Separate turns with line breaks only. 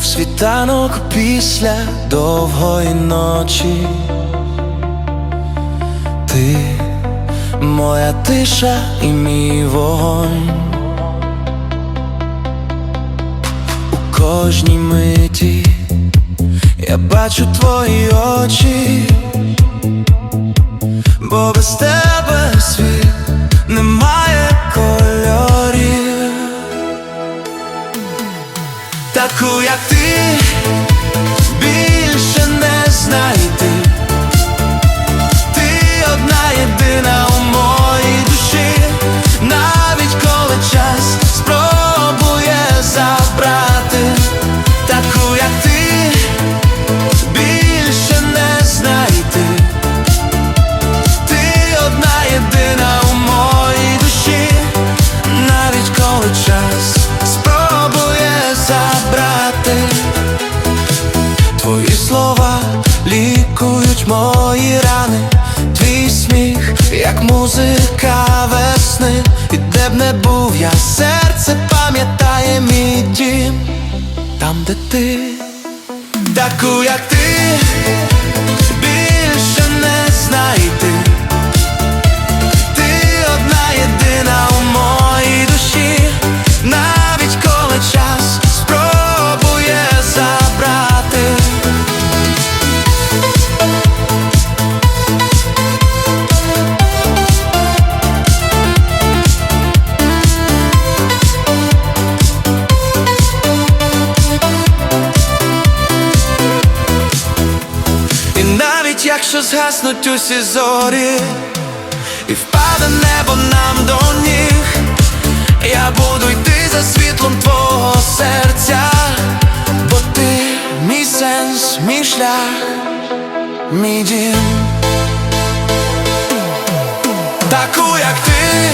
мов світанок після довгої ночі. Ти моя тиша і мій вогонь. У кожній миті я бачу твої очі, бо без тебе Таку, як ти, більше не знайти. Слова лікують мої рани, твій сміх, як музика весни, і де б не був я, серце пам'ятає мій дім, там, де ти, таку, як ти, навіть якщо згаснуть усі зорі, і впаде небо нам до ніг, я буду йти за світлом твого серця, бо ти мій сенс, мій шлях, мій дім. Таку, як ти,